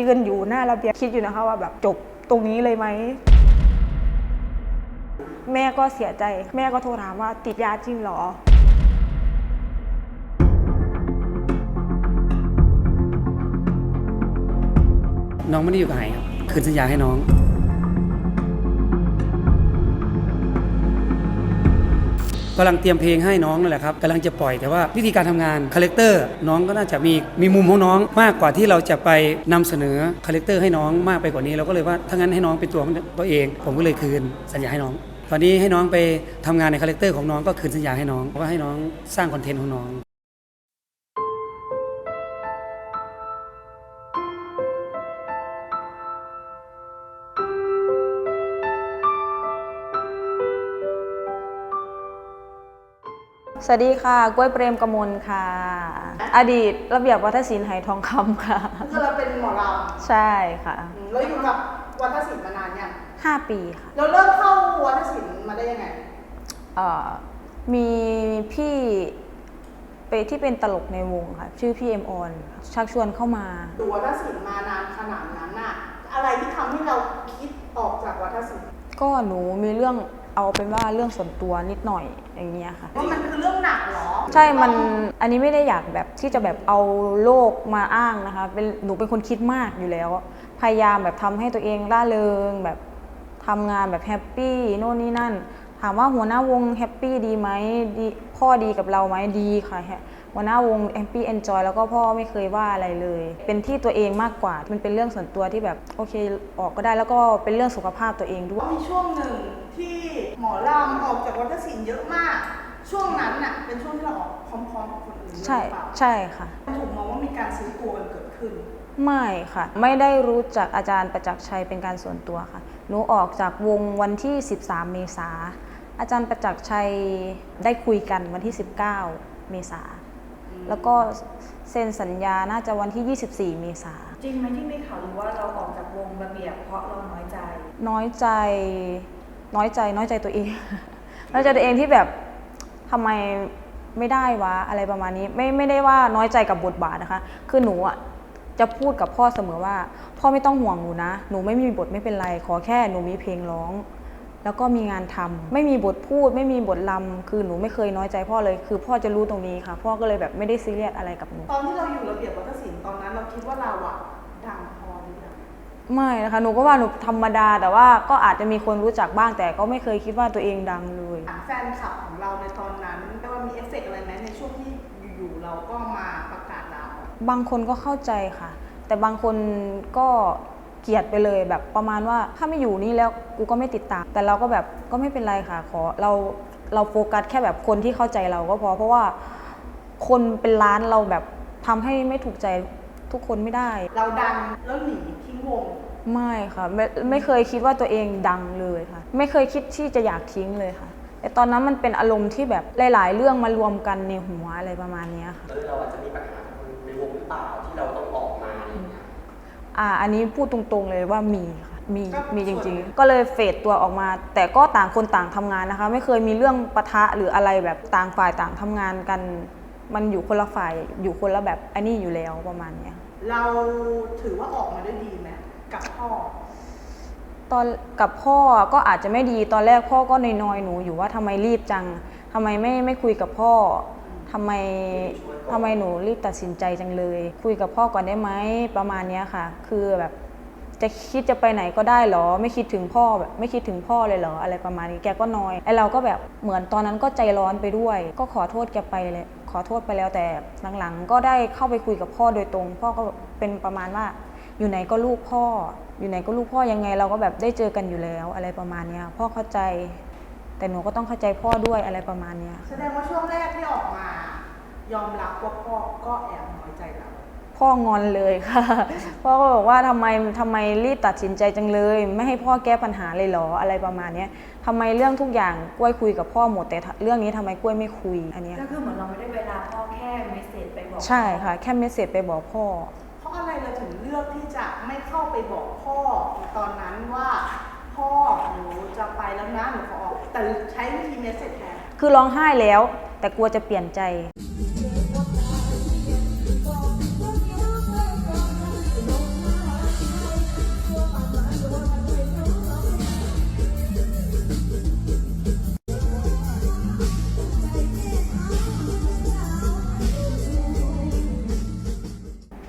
ยืนอยู่หน้าระเบียงคิดอยู่นะคะว่าแบบจบตรงนี้เลยไหม แม่ก็เสียใจ แม่ก็โทรถามว่าติดยาจริงเหรอน้องไม่ได้อยู่กับไหนครับ คืนสัญญาให้น้อง กำลังเตรียมเพลงให้น้องนั่นแหละครับกำลังจะปล่อยแต่ว่าวิธีการทำงานคาแรคเตอร์น้องก็น่าจะมีมีมุมของน้องมากกว่าที่เราจะไปนำเสนอคาแรคเตอร์ให้น้องมากไปกว่านี้เราก็เลยว่าถ้างั้นให้น้องเป็นตัวของตัวเอง ผมก็เลยคืนสัญญาให้น้อง ตอนนี้ให้น้องไปทำงานในคาแรคเตอร์ของน้องก็คืนสัญญาให้น้องว่าให้น้องสร้างคอนเทนต์ของน้อง สวัสดีค่ะกล้วยเปรมกมลค่ะ อดีตระเบียบวัฒนศิลป์ไหทองคำค่ะ คือเราเป็นหมอลใช่ค่ะำเราอยู่กับวัฒนศิลป์มานานยัง5ปีค่ะเราเริ่มเข้าวัฒนศิลป์มาได้ยังไง เอ่อมีพี่ไปที่เป็นตลกในวงค่ะ ชื่อพี่เอ็มออนชักชวนเข้ามา ดูวัฒนศิลป์มานานขนาดนั้นน่ะ อะไรที่ทำให้เราคิดออกจากวัฒนศิลป์ก็หนูมีเรื่อง เอาเป็นว่าเรื่องส่วนตัวนิดหน่อยอย่างเงี้ยค่ะ ว่ามันคือเรื่องหนักเหรอใช่ มัน อันนี้ไม่ได้อยากแบบที่จะแบบเอาโลกมาอ้างนะคะ เป็น หนูเป็นคนคิดมากอยู่แล้ว พยายามแบบทำให้ตัวเองร่าเริง แบบทำงานแบบแฮปปี้โน่นนี่นั่น ถามว่าหัวหน้าวงแฮปปี้ดีไหมดี พ่อดีกับเราไหมดีค่ะแฮ หัวหน้าวงแฮปปี้เอนจอยแล้วก็พ่อไม่เคยว่าอะไรเลย เป็นที่ตัวเองมากกว่า มันเป็นเรื่องส่วนตัวที่แบบโอเคออกก็ได้แล้วก็เป็นเรื่องสุขภาพตัวเองด้วยว่ามีช่วงหนึ่งที่หมอลำออกจากวัฒนศิลป์เยอะมาก ช่วงนั้นน่ะเป็นช่วงที่เราออกพร้อมๆกับคนอื่นด้วยใช่หรือเปล่าใช่ค่ะถูกมองว่ามีการซื้อตัวกันเกิดขึ้น ไม่ค่ะ ไม่ได้รู้จักอาจารย์ประจักษ์ชัยเป็นการส่วนตัวค่ะหนูออกจากวงวันที่ 13 เมษาอาจารย์ประจักษ์ชัยได้คุยกันวันที่ 19 เมษา แล้วก็เซ็นสัญญาน่าจะวันที่ 24 เมษาจริงไหมที่มีข่าวหรือว่าเราออกจากวงระเบียบเพราะเราน้อยใจ น้อยใจน้อยใจน้อยใจตัวเอง น้อยใจตัวเองที่แบบทำไมไม่ได้วะอะไรประมาณนี้ ไม่ไม่ได้ว่าน้อยใจกับบทบาทนะคะ คือหนูอะจะพูดกับพ่อเสมอว่า พ่อไม่ต้องห่วงหนูนะ หนูไม่มีบทไม่เป็นไร ขอแค่หนูมีเพลงร้อง แล้วก็มีงานทำไม่มีบทพูด ไม่มีบทลำคือหนูไม่เคยน้อยใจพ่อเลย คือพ่อจะรู้ตรงนี้ค่ะ พ่อก็เลยแบบไม่ได้ซีเรียสอะไรกับหนู ตอนที่เราอยู่ระเบียบวัฒนศิลป์ตอนนั้นเราคิดว่าเราอะดังพอหรือยังไม่นะคะ หนูก็ว่าหนูธรรมดา แต่ว่าก็อาจจะมีคนรู้จักบ้าง แต่ก็ไม่เคยคิดว่าตัวเองดังเลย แฟนคลับของเราในตอนนั้นไม่ว่ามีเอฟเฟกต์อะไรไหมในช่วงที่อยู่ๆเราก็มาประกาศลาออกบางคนก็เข้าใจค่ะ แต่บางคนก็ เกลียดไปเลยแบบประมาณว่าถ้าไม่อยู่นี่แล้วกูก็ไม่ติดตาม แต่เราก็แบบก็ไม่เป็นไรค่ะขอเราเราโฟกัสแค่แบบคนที่เข้าใจเราก็พอเพราะว่าคนเป็นล้านเราแบบทำให้ไม่ถูกใจทุกคนไม่ได้ เราดังแล้วหนีทิ้งวงไม่ค่ะไม่ไม่เคยคิดว่าตัวเองดังเลยค่ะ ไม่เคยคิดที่จะอยากทิ้งเลยค่ะแต่ตอนนั้นมันเป็นอารมณ์ที่แบบหลาย ๆ เรื่องมารวมกันในหัวอะไรประมาณเนี้ยค่ะเออเราอาจจะมีปัญหากับคนในวงหรือเปล่าที่เราต้องออกมา อะไรอย่างเงี้ยอ่าอันนี้พูดตรงๆเลยว่ามีค่ะมีก็มีจส่วนหริงนึ่งๆ ก็เลยเฟดตัวออกมา แต่ก็ต่างคนต่างทำงานนะคะ ไม่เคยมีเรื่องปะทะหรืออะไรแบบต่างฝ่ายต่างทำงานกัน มันอยู่คนละฝ่ายอยู่คนละแบบอันนี้อยู่แล้วประมาณเนี้ยเราถือว่าออกมาได้ดีไหมกับพ่อตอนกับพ่อก็อาจจะไม่ดีตอนแรกพ่อก็นอยๆหนูอยู่ว่าทำไมรีบจังทำไมไม่ไม่คุยกับพ่อทำไม ทำไมหนูรีบตัดสินใจจังเลย คุยกับพ่อก่อนได้ไหมประมาณนี้ค่ะ คือแบบจะคิดจะไปไหนก็ได้เหรอ ไม่คิดถึงพ่อแบบไม่คิดถึงพ่อเลยเหรออะไรประมาณนี้แกก็นอยไอเราก็แบบเหมือนตอนนั้นก็ใจร้อนไปด้วย ก็ขอโทษแกไปเลย ขอโทษไปแล้วแต่หลังๆ ก็ได้เข้าไปคุยกับพ่อโดยตรง พ่อก็เป็นประมาณว่า อยู่ไหนก็ลูกพ่อ อยู่ไหนก็ลูกพ่อยังไง เราก็แบบได้เจอกันอยู่แล้วอะไรประมาณนี้พ่อเข้าใจ แต่หนูก็ต้องเข้าใจพ่อด้วยอะไรประมาณนี้แสดงว่าช่วงแรกที่ออกมา ยอมรับว่าพ่อก็แอบน้อยใจเรา พ่องอนเลยค่ะ พ่อก็บอกว่าทำไมทำไมรีบตัดสินใจจังเลย ไม่ให้พ่อแก้ปัญหาเลยเหรออะไรประมาณเนี้ยทำไมเรื่องทุกอย่างกล้วยคุยกับพ่อหมดแต่เรื่องนี้ทำไมกล้วยไม่คุยอันเนี้ยก็คือเหมือนเราไม่ได้เวลาพ่อแค่เมสเซจไปบอกใช่ค่ะ แค่เมสเซจไปบอกพ่อ เพราะอะไรเราถึงเลือกที่จะไม่เข้าไปบอกพ่อตอนนั้นว่า พ่อหนูจะไปแล้วนะหนูขอออกแต่ใช้วิธีเมสเซจแทนคือร้องไห้แล้ว แต่กลัวจะเปลี่ยนใจ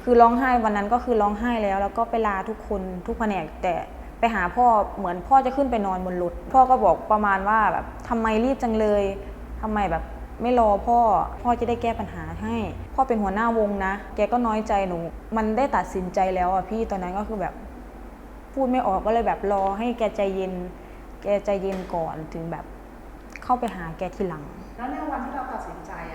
คือร้องไห้วันนั้นก็คือร้องไห้แล้ว แล้วก็ไปลาทุกคนทุกแผนกแต่ไปหาพ่อเหมือนพ่อจะขึ้นไปนอนบนรถพ่อก็บอกประมาณว่าแบบทำไมรีบจังเลยทำไมแบบไม่รอพ่อ พ่อจะได้แก้ปัญหาให้ พ่อเป็นหัวหน้าวงนะ แกก็น้อยใจหนู มันได้ตัดสินใจแล้วอะพี่ตอนนั้นก็คือแบบ พูดไม่ออกก็เลยแบบรอให้แกใจเย็น แกใจเย็นก่อนถึงแบบ เข้าไปหาแกทีหลัง แล้วในวันที่เราตัดสินใจอะค่ะ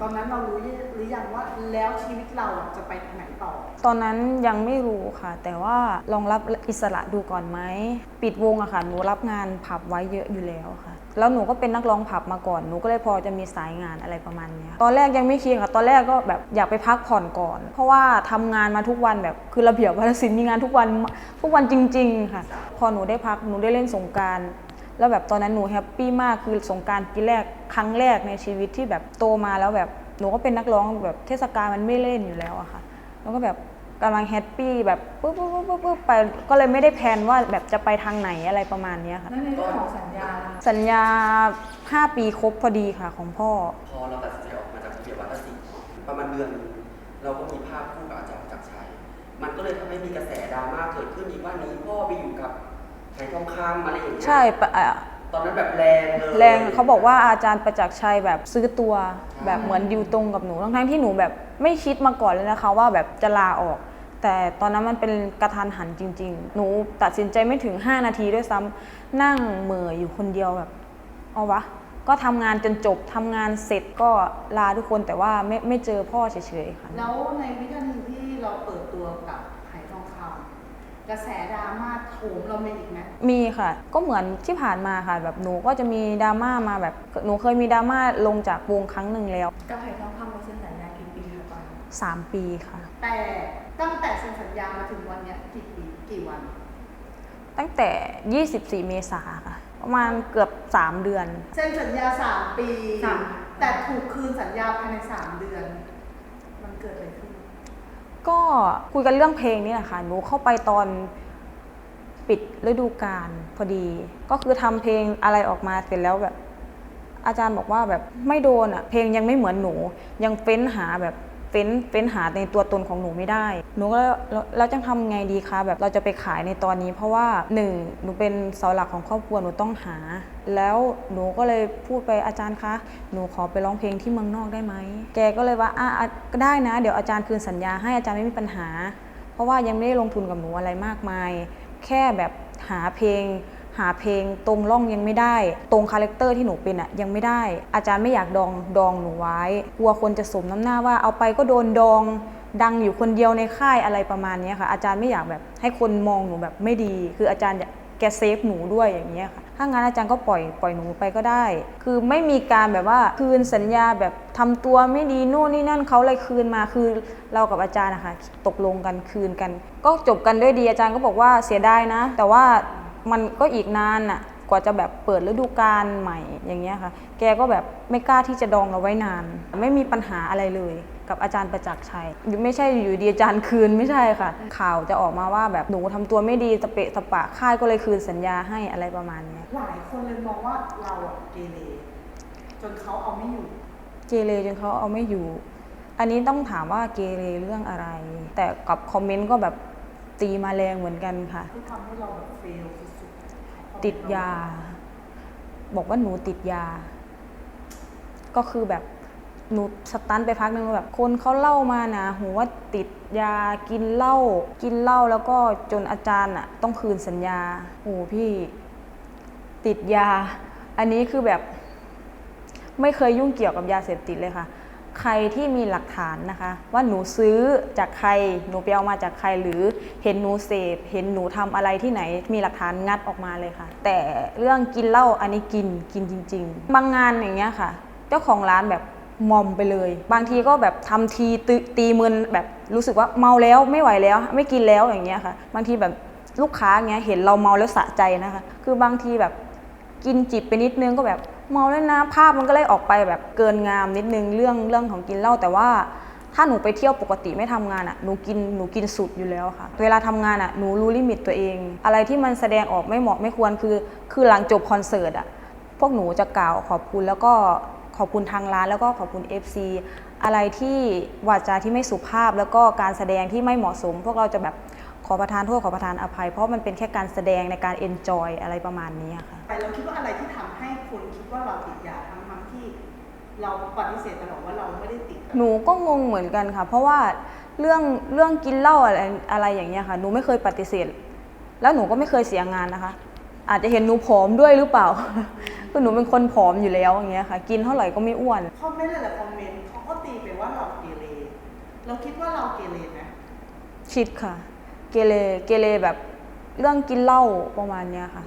ตอนนั้นเรารู้หรือยังว่าแล้วชีวิตเราจะไปทางไหนต่อ ตอนนั้นยังไม่รู้ค่ะ แต่ว่าลองรับอิสระดูก่อนไหม ปิดวงอะค่ะ หนูรับงานผับไว้เยอะอยู่แล้วค่ะ แล้วหนูก็เป็นนักร้องผับมาก่อน หนูก็เลยพอจะมีสายงานอะไรประมาณนี้ ตอนแรกยังไม่คิดค่ะ ตอนแรกก็แบบอยากไปพักผ่อนก่อน เพราะว่าทำงานมาทุกวันแบบคือระเบียบวัฒนศิลป์มีงานทุกวันทุกวันจริง ๆ ค่ะ พอหนูได้พักหนูได้เล่นสงการ แล้วแบบตอนนั้นหนูแฮปปี้มากคือสงกรารปีแรกครั้งแรกในชีวิตที่แบบโตมาแล้วแบบหนูก็เป็นนักร้องแบบเทศกาลมันไม่เล่นอยู่แล้วอะค่ะแล้วก็แบบกำลังแฮปปี้แบบปุ๊บปุ๊บปุ๊บปุ๊บปุ๊บไปก็เลยไม่ได้แพลนว่าแบบจะไปทางไหนอะไรประมาณเนี้ยค่ะแล้วในเรื่องของสัญญาล่ะสัญญา 5 ปีครบพอดีค่ะของพ่อ พอเราตัดสินใจออกมาจากระเบียบวัฒนศิลป์ประมาณเดือนหนึงเราก็มีภาพคู่กับอาจารย์จักรชัย มันก็เลยทำให้มีกระแสดราม่าเกิดขึ้นอีกว่านี้พ่อไปอยู่กับ ไหทองคำอะไรอย่างเงี้ยใช่ปะอะตอนนั้นแบบแรงเลยแรงเขาบอกว่าอาจารย์ประจักษ์ชัยแบบซื้อตัวใช่แบบเหมือนดิวตรงกับหนูทั้งๆที่หนูแบบไม่คิดมาก่อนเลยนะคะ ว่าแบบจะลาออก แต่ตอนนั้นมันเป็นกระทันหันจริง ๆ หนูตัดสินใจไม่ถึง 5 นาทีด้วยซ้ำนั่งเหม่ออยู่คนเดียวแบบเอาวะ ก็ทำงานจนจบทำงานเสร็จก็ลาทุกคนแต่ว่าไม่ไม่เจอพ่อเฉยๆค่ะ แล้วในวินาทีที่เราเปิดตัวกับไหทองคำ กระแสดราม่าโถมเรามีอีกไหมมีค่ะ ก็เหมือนที่ผ่านมาค่ะ แบบหนูก็จะมีดราม่ามาแบบหนูเคยมีดราม่าลงจากวงครั้งหนึ่งแล้วกับไผ่ทองคำเราเซ็นสัญญากี่ปีคะตอนนั้น3 ปีค่ะ แต่ตั้งแต่เซ็นสัญญามาถึงวันเนี้ยกี่ปีกี่วัน ตั้งแต่ 24 เมษาค่ะ ประมาณเกือบ 3 เดือน เซ็นสัญญาสามปี สาม แต่ถูกคืนสัญญาภายในสามเดือน มันเกิดอะไรขึ้น ก็คุยกันเรื่องเพลงนี่แหละค่ะหนูเข้าไปตอนปิดฤดูกาลพอดี ก็คือทำเพลงอะไรออกมาเสร็จแล้วแบบ อาจารย์บอกว่าแบบไม่โดนอะ เพลงยังไม่เหมือนหนู ยังเฟ้นหาแบบ เฟ้นเฟ้นหาในตัวตนของหนูไม่ได้ หนูก็แล้วจะทำไงดีคะแบบเราจะไปขายในตอนนี้ เพราะว่าหนึ่งหนูเป็นเสาหลักของครอบครัวหนูต้องหา แล้วหนูก็เลยพูดไปอาจารย์คะ หนูขอไปร้องเพลงที่เมืองนอกได้ไหม แกก็เลยว่าอะก็ได้นะ เดี๋ยวอาจารย์คืนสัญญาให้อาจารย์ไม่มีปัญหา เพราะว่ายังไม่ได้ลงทุนกับหนูอะไรมากมาย แค่แบบหาเพลง หาเพลงตรงร่องยังไม่ได้ ตรงคาแรคเตอร์ที่หนูเป็นอะยังไม่ได้ อาจารย์ไม่อยากดองดองหนูไว้กลัวคนจะสมน้ำหน้าว่าเอาไปก็โดนดองดังอยู่คนเดียวในค่ายอะไรประมาณนี้ค่ะ อาจารย์ไม่อยากแบบให้คนมองหนูแบบไม่ดี คืออาจารย์แกเซฟหนูด้วยอย่างเงี้ยค่ะ ถ้างั้นอาจารย์ก็ปล่อยปล่อยหนูไปก็ได้ คือไม่มีการแบบว่าคืนสัญญาแบบทำตัวไม่ดีโน่นนี่นั่นเขาเลยคืนมาคือเรากับอาจารย์นะคะตกลงกันคืนกัน ก็จบกันด้วยดีอาจารย์ก็บอกว่าเสียดายนะ แต่ว่า มันก็อีกนานน่ะ กว่าจะแบบเปิดฤดูกาลใหม่อย่างเงี้ยค่ะ แกก็แบบไม่กล้าที่จะดองเราไว้นาน ไม่มีปัญหาอะไรเลยกับอาจารย์ประจักษ์ชัยไม่ใช่อยู่ดีอาจารย์คืนไม่ใช่ค่ะ ข่าวจะออกมาว่าแบบหนูทำตัวไม่ดีสเปะสปะค่ายก็เลยคืนสัญญาให้อะไรประมาณเนี้ยหลายคนเลยมองว่าเราอะเกเรจนเขาเอาไม่อยู่ เกเรจนเขาเอาไม่อยู่ อันนี้ต้องถามว่าเกเรเรื่องอะไร แต่กับคอมเมนต์ก็แบบตีมาแรงเหมือนกันค่ะที่ทำให้เราแบบเฟลสุดๆ ติดยา บอกว่าหนูติดยา ก็คือแบบหนูสตันไปพักนึงแบบคนเขาเล่ามานะหูว่าติดยากินเหล้ากินเหล้าแล้วก็จนอาจารย์อะต้องคืนสัญญาโอ้พี่ติดยา อันนี้คือแบบ ไม่เคยยุ่งเกี่ยวกับยาเสพติดเลยค่ะ ใครที่มีหลักฐานนะคะ ว่าหนูซื้อจากใครหนูไปเอามาจากใครหรือเห็นหนูเสพเห็นหนูทำอะไรที่ไหน มีหลักฐานงัดออกมาเลยค่ะ แต่เรื่องกินเหล้าอันนี้กินกินจริง ๆ บางงานอย่างเงี้ยค่ะ เจ้าของร้านแบบมอมไปเลย บางทีก็แบบทำทีตตีมืนแบบรู้สึกว่าเมาแล้วไม่ไหวแล้ว ไม่กินแล้วอย่างเงี้ยค่ะ บางทีแบบลูกค้าเงี้ยเห็นเราเมาแล้วสะใจนะคะ คือบางทีแบบกินจิบไปนิดนึงก็แบบ เมาแล้วนะภาพมันก็เลยออกไปแบบเกินงามนิดนึงเรื่องเรื่องของกินเหล้าแต่ว่าถ้าหนูไปเที่ยวปกติไม่ทำงานอะหนูกินหนูกินสุดอยู่แล้วค่ะ เวลาทำงานอะหนูรู้ลิมิตตัวเอง อะไรที่มันแสดงออกไม่เหมาะไม่ควรคือ คือหลังจบคอนเสิร์ตอะพวกหนูจะกล่าวขอบคุณแล้วก็ขอบคุณทางร้านแล้วก็ขอบคุณ FC อะไรที่วาจาที่ไม่สุภาพแล้วก็การแสดงที่ไม่เหมาะสม พวกเราจะแบบ ขอประทานโทษขอประทานอภัย เพราะมันเป็นแค่การแสดงในการเอนจอยอะไรประมาณนี้ค่ะแต่เราคิดว่าอะไรที่ทำให้คนคิดว่าเราติดยาทั้งทั้งๆที่ เราปฏิเสธตลอดว่าเราไม่ได้ติด หนูก็งงเหมือนกันค่ะ เพราะว่าเรื่องเรื่องกินเหล้าอะไรอะไรอย่างเงี้ยค่ะ หนูไม่เคยปฏิเสธ แล้วหนูก็ไม่เคยเสียงานนะคะ อาจจะเห็นหนูผอมด้วยหรือเปล่าคือหนูเป็นคนผอมอยู่แล้วอย่างเงี้ยค่ะ กินเท่าไหร่ก็ไม่อ้วนคอมเมนต์หลายๆคอมเมนต์เขาก็ตีไปว่าเราเกเรเราคิดว่าเราเกเรไหมคิดค่ะ เกเรเกเรแบบเรื่องกินเหล้าประมาณเนี้ยค่ะ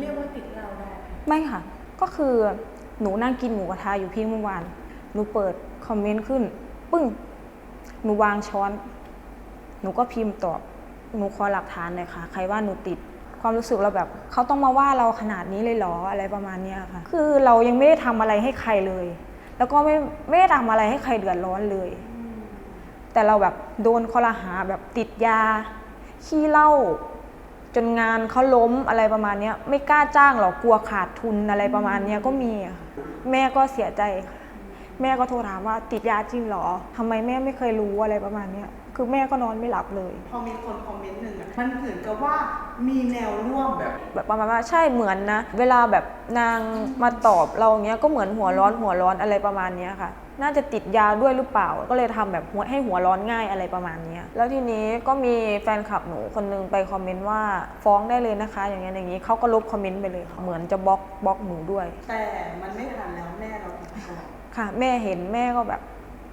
เรียกว่าติดเราได้ไหมไม่ค่ะ ก็คือหนูนั่งกินหมูกระทะอยู่พี่เมื่อวาน หนูเปิดคอมเมนต์ขึ้น ปึ้ง หนูวางช้อน หนูก็พิมพ์ตอบ หนูขอหลักฐานหน่อยค่ะ ใครว่าหนูติด ความรู้สึกเราแบบเขาต้องมาว่าเราขนาดนี้เลยเหรออะไรประมาณเนี้ยค่ะ คือเรายังไม่ได้ทำอะไรให้ใครเลย แล้วก็ไม่ไม่ได้ทำอะไรให้ใครเดือดร้อนเลย แต่เราแบบโดนข้อหาแบบติดยา ขี้เหล้าจนงานเขาล้มอะไรประมาณเนี้ยไม่กล้าจ้างหรอกกลัวขาดทุนอะไรประมาณเนี้ยก็มีอะค่ะแม่ก็เสียใจค่ะแม่ก็โทรถามว่าติดยาจริงเหรอทำไมแม่ไม่เคยรู้อะไรประมาณเนี้ยคือแม่ก็นอนไม่หลับเลย พอมีคนคอมเมนต์หนึ่งอะมันเหมือนกับว่ามีแนวร่วมแบบแบบประมาณว่าใช่เหมือนนะ เวลาแบบนางมาตอบเราอย่างเงี้ยก็เหมือนหัวร้อนหัวร้อนอะไรประมาณเนี้ยค่ะ น่าจะติดยาด้วยหรือเปล่า ก็เลยทำแบบหัวให้หัวร้อนง่ายอะไรประมาณเนี้ยแล้วทีนี้ก็มีแฟนคลับหนูคนนึงไปคอมเมนต์ว่าฟ้องได้เลยนะคะ อย่างเงี้ยอย่างงี้เขาก็ลบคอมเมนต์ไปเลยค่ะเหมือนจะบล็อกบล็อกหนูด้วย แต่มันไม่ทันแล้วแม่เราติดก่อนค่ะ แม่เห็นแม่ก็แบบ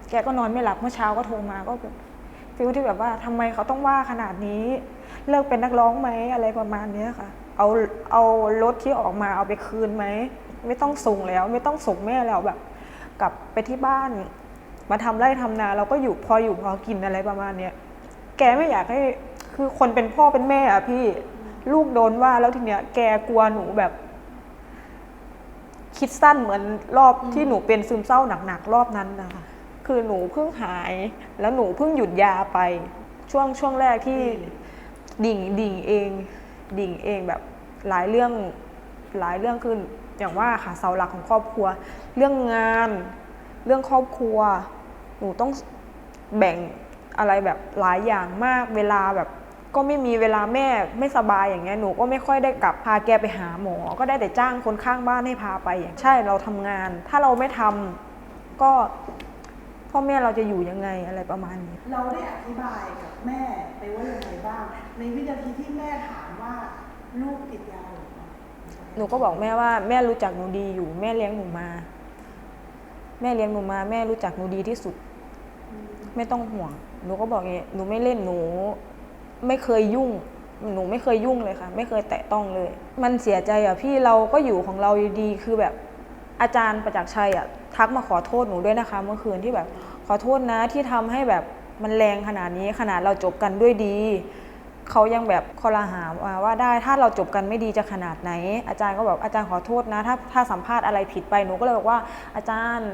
แกก็นอนไม่หลับเมื่อเช้าก็โทรมาก็แบบฟีลที่แบบว่าทำไมเขาต้องว่าขนาดนี้ เลิกเป็นนักร้องไหมอะไรประมาณเนี้ยค่ะ เอาเอารถที่ออกมาเอาไปคืนไหมไม่ต้องส่งแล้ว ไม่ต้องส่งแม่แล้วแบบ กลับไปที่บ้าน มาทำไร่ทำนาเราก็อยู่พออยู่พอกินอะไรประมาณเนี้ยแกไม่อยากให้คือคนเป็นพ่อเป็นแม่อะพี่ลูกโดนว่าแล้วทีเนี้ยแกกลัวหนูแบบ คิดสั้นเหมือนรอบที่หนูเป็นซึมเศร้าหนักๆรอบนั้นนะคะคือหนูเพิ่งหาย แล้วหนูเพิ่งหยุดยาไป ช่วงช่วงแรกที่ดิ่งดิ่งเอง ดิ่งเองแบบหลายเรื่องหลายเรื่องคือ อย่างว่าค่ะเสาหลักของครอบครัว เรื่องงาน เรื่องครอบครัว หนูต้องแบ่งอะไรแบบหลายอย่างมากเวลาแบบ ก็ไม่มีเวลาแม่ไม่สบายอย่างเงี้ยหนูก็ไม่ค่อยได้กลับพาแกไปหาหมอ ก็ได้แต่จ้างคนข้างบ้านให้พาไปอย่างใช่เราทำงาน ถ้าเราไม่ทำก็พ่อแม่เราจะอยู่ยังไงอะไรประมาณนี้ เราได้อธิบายกับแม่ไปว่ายังไงบ้าง ในวินาทีที่แม่ถามว่าลูกติดยา หนูก็บอกแม่ว่าแม่รู้จักหนูดีอยู่ แม่เลี้ยงหนูมา แม่เลี้ยงหนูมา แม่รู้จักหนูดีที่สุด ไม่ต้องห่วง หนูก็บอกอย่างงี้หนูไม่เล่นหนู ไม่เคยยุ่ง หนูไม่เคยยุ่งเลยค่ะ ไม่เคยแตะต้องเลย มันเสียใจอะพี่เราก็อยู่ของเราอยู่ดีคือแบบอาจารย์ประจักษ์ชัยอะทักมาขอโทษหนูด้วยนะคะ เมื่อคืนที่แบบ ขอโทษนะที่ทำให้แบบมันแรงขนาดนี้ขนาดเราจบกันด้วยดี เขายังแบบคอรหามาว่าได้ถ้าเราจบกันไม่ดีจะขนาดไหน อาจารย์ก็บอกอาจารย์ขอโทษนะ ถ้าถ้าสัมภาษณ์อะไรผิดไปหนูก็เลยบอกว่าอาจารย์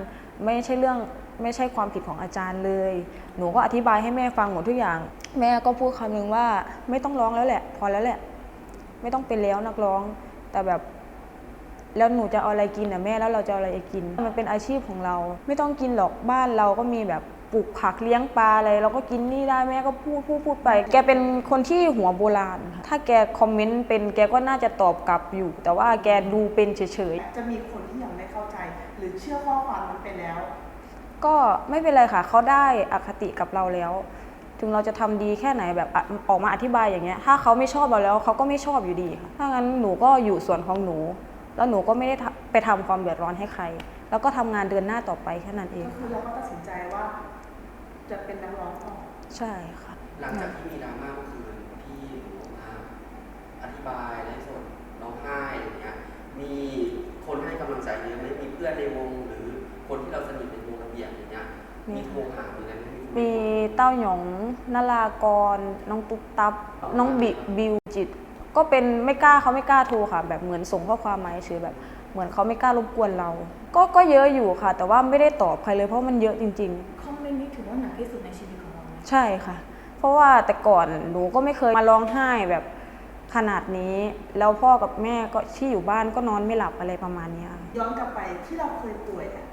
ไม่ใช่เรื่องไม่ใช่ความผิดของอาจารย์เลย หนูก็อธิบายให้แม่ฟังหมดทุกอย่าง แม่ก็พูดคำนึงว่าไม่ต้องร้องแล้วแหละ พอแล้วแหละ ไม่ต้องเป็นแล้วนักร้อง แต่แบบแล้วหนูจะเอาอะไรกินอะแม่แล้วเราจะเอาอะไรกิน มันเป็นอาชีพของเรา ไม่ต้องกินหรอกบ้านเราก็มีแบบ ปลูกผักเลี้ยงปลาอะไรเราก็กินนี่ได้แม่ก็พูดพูดพูดไป แกเป็นคนที่หัวโบราณค่ะถ้าแกคอมเมนต์เป็นแกก็น่าจะตอบกลับอยู่ แต่ว่าแกดูเป็นเฉยจะมีคนที่ยังไม่เข้าใจ หรือเชื่อข้อความนั้นไปแล้ว ๆ ก็ไม่เป็นไรค่ะเขาได้อคติกับเราแล้ว ถึงเราจะทำดีแค่ไหนแบบอะออกมาอธิบายอย่างเงี้ย ถ้าเขาไม่ชอบเราแล้วเขาก็ไม่ชอบอยู่ดีค่ะถ้างั้นหนูก็อยู่ส่วนของหนู แล้วหนูก็ไม่ได้ทำไปทำความเดือดร้อนให้ใคร แล้วก็ทำงานเดินหน้าต่อไปแค่นั้นเอง ก็คือเราก็ตัดสินใจว่า จะเป็นนักร้องต่อใช่ค่ะ หลังจากที่มีดราม่าเมื่อคืนที่หนูออกมาอธิบายไลฟ์สดร้องไห้อย่างเงี้ย มีคนให้กำลังใจเยอะไหมมีเพื่อนในวงหรือคนที่เราสนิทในวงระเบียบอย่างเงี้ยมีมีโทรหาหรืออะไรไหมมีเต้าหยองนารากร น้องตุ๊กตับ น้องบิบิวจิต ก็เป็นไม่กล้าเขาไม่กล้าโทรค่ะ แบบเหมือนส่งข้อความมาเฉยๆแบบ เหมือนเขาไม่กล้ารบกวนเรา ก็ก็เยอะอยู่ค่ะ แต่ว่าไม่ได้ตอบใครเลยเพราะมันเยอะจริงคอม เมนต์นี้ถือว่าหนักที่สุดในชีวิตของเราไหมๆใช่ค่ะ เพราะว่าแต่ก่อนหนูก็ไม่เคยมาร้องไห้แบบขนาดนี้ แล้วพ่อกับแม่ก็ที่อยู่บ้านก็นอนไม่หลับอะไรประมาณเนี้ยค่ะย้อนกลับไปที่เราเคยป่วยอะ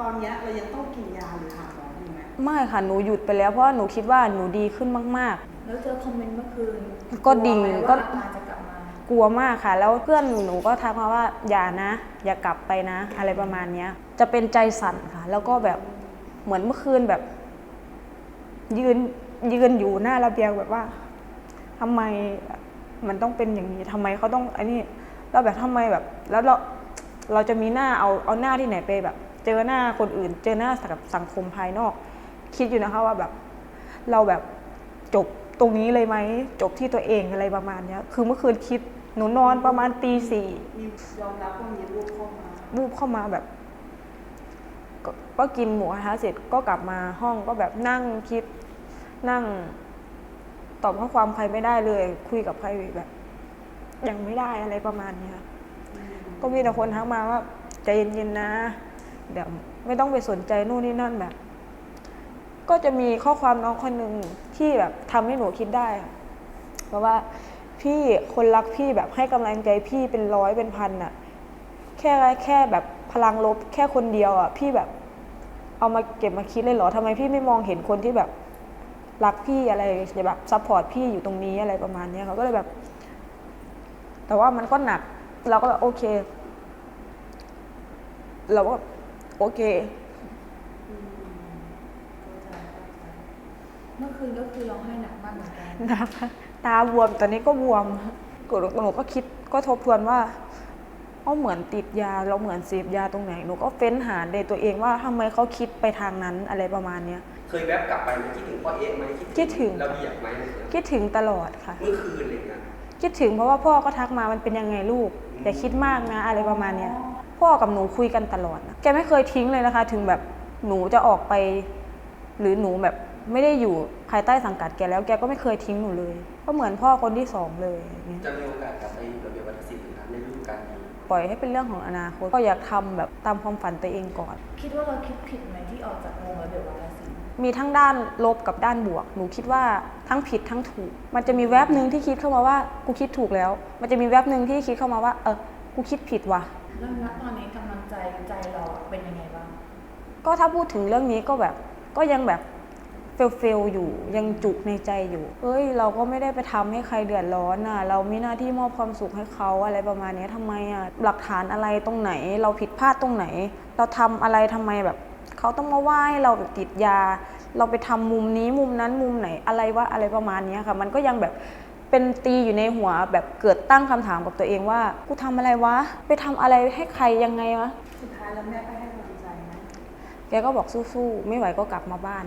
ตอนเนี้ยเรายังต้องกินยาหรือหาหมออยู่ไม่ค่ะหนูหยุดไปแล้วเพราะว่าหนูคิดว่าหนูดีขึ้นมาก แล้วเจอคอมเมนต์เมื่อคืนก็ดิ่งลัวไหมก็ว่าอาการจะกลับมาๆกลัวมากค่ะ แล้วเพื่อนหนูก็ทักมาว่าอย่านะ อย่ากลับไปนะ อะไรประมาณเนี้ย จะเป็นใจสั่นค่ะ แล้วก็แบบ เหมือนเมื่อคืนแบบ ยืนยืนอยู่หน้าระเบียงแบบว่าทำไมมันต้องเป็นอย่างนี้ทำไมเขาต้องอ้นี่แล้วแบบทำไมแบบ แล้วเราเราจะมีหน้าเอาเอาหน้าที่ไหนไปแบบ เจอหน้าคนอื่น เจอหน้ากับสังคมภายนอก คิดอยู่นะคะว่าแบบ เราแบบจบตรงนี้เลยไหมจบที่ตัวเองอะไรประมาณเนี้ย คือเมื่อคืนคิดหนูนอนประมาณตีสี่ยอมรับว่ามีรูปเข้ามาวูบเข้ามาแบบ กก็กินหมูกระทะเสร็จก็กลับมาห้องก็แบบนั่งคิดนั่ง ตอบข้อความใครไม่ได้เลย คุยกับใครแบบ ยังไม่ได้อะไรประมาณเนี้ยก็มีแต่คนทักมาว่าใจเย็นๆนะเดี๋ยวไม่ต้องไปสนใจนู่นนี่นั่นแบบ ก็จะมีข้อความน้องคนหนึ่งที่แบบทำให้หนูคิดได้อะเพราะว่าพี่คนรักพี่แบบให้กำลังใจพี่เป็นร้อยเป็นพันอะแค่แค่แบบพลังลบแค่คนเดียวอะพี่แบบ เอามาเก็บมาคิดเลยเหรอทำไมพี่ไม่มองเห็นคนที่แบบรักพี่อะไรแบบซัพพอร์ตพี่อยู่ตรงนี้อะไรประมาณเนี้ยเขาก็เลยแบบ แต่ว่ามันก็หนัก เราก็แบบโอเค เราก็แบบโอเคเมื่อคืนก็คือร้องไห้หนักมากเหมือนกันนะคะตาบวมตอนนี้ก็บวมหนูหนูก็คิดก็ทบทวนว่า เขาเหมือนติดยาเราเหมือนเสพยาตรงไหนหนูก็เฟ้นหาในตัวเองว่าทำไมเขาคิดไปทางนั้นอะไรประมาณเนี้ยเคยแวบกลับไปไหมคิดถึงพ่อเอ๊ะไหมคิดถึงระเบียบไหมอะไรเงี้ยคิดถึงตลอดค่ะเมื่อคืนเลยนะคิดถึงเพราะว่าพ่อก็ทักมามันเป็นยังไงลูกอย่าคิดมากนะอะไรประมาณเนี้ยพ่อกับหนูคุยกันตลอดนะแกไม่เคยทิ้งเลยนะคะ ถึงแบบหนูจะออกไป หรือหนูแบบไม่ได้อยู่ภายใต้สังกัดแกแล้วแกก็ไม่เคยทิ้งหนูเลย ก็เหมือนพ่อคนที่สองเลยอย่างเงี้ยจะมีโอกาสกลับไประเบียบ ปล่อยให้เป็นเรื่องของอนาคตก็อยากทำแบบตามความฝันตัวเองก่อน คิดว่าเราคิดผิดไหมที่ออกจากวงระเบียบวัฒนศิลป์มีทั้งด้านลบกับด้านบวก หนูคิดว่าทั้งผิดทั้งถูก มันจะมีแวบหนึ่งที่คิดเข้ามาว่ากูคิดถูกแล้ว มันจะมีแวบหนึ่งที่คิดเข้ามาว่า เออกูคิดผิดว่ะแล้วณตอนนี้กำลังใจใจเราอะเป็นยังไงบ้างก็ถ้าพูดถึงเรื่องนี้ก็แบบก็ยังแบบ เฟลเฟลอยู่ยังจุกในใจอยู่เฮ้ย เราก็ไม่ได้ไปทำให้ใครเดือดร้อนอะ เรามีหน้าที่มอบความสุขให้เขาอะไรประมาณนี้ทำไมอะหลักฐานอะไรตรงไหน เราผิดพลาดตรงไหน เราทำอะไรทำไมแบบเขาต้องมาว่าให้เราแบบติดยา เราไปทำมุมนี้มุมนั้นมุมไหนอะไรวะอะไรประมาณนี้ค่ะ มันก็ยังแบบเป็นตีอยู่ในหัวแบบเกิดตั้งคำถามกับตัวเองว่ากูทำอะไรวะ ไปทำอะไรให้ใครยังไงวะสุดท้ายแล้วแม่ก็ให้กำลังใจนะแกก็บอกสู้ๆไม่ไหวก็กลับมาบ้าน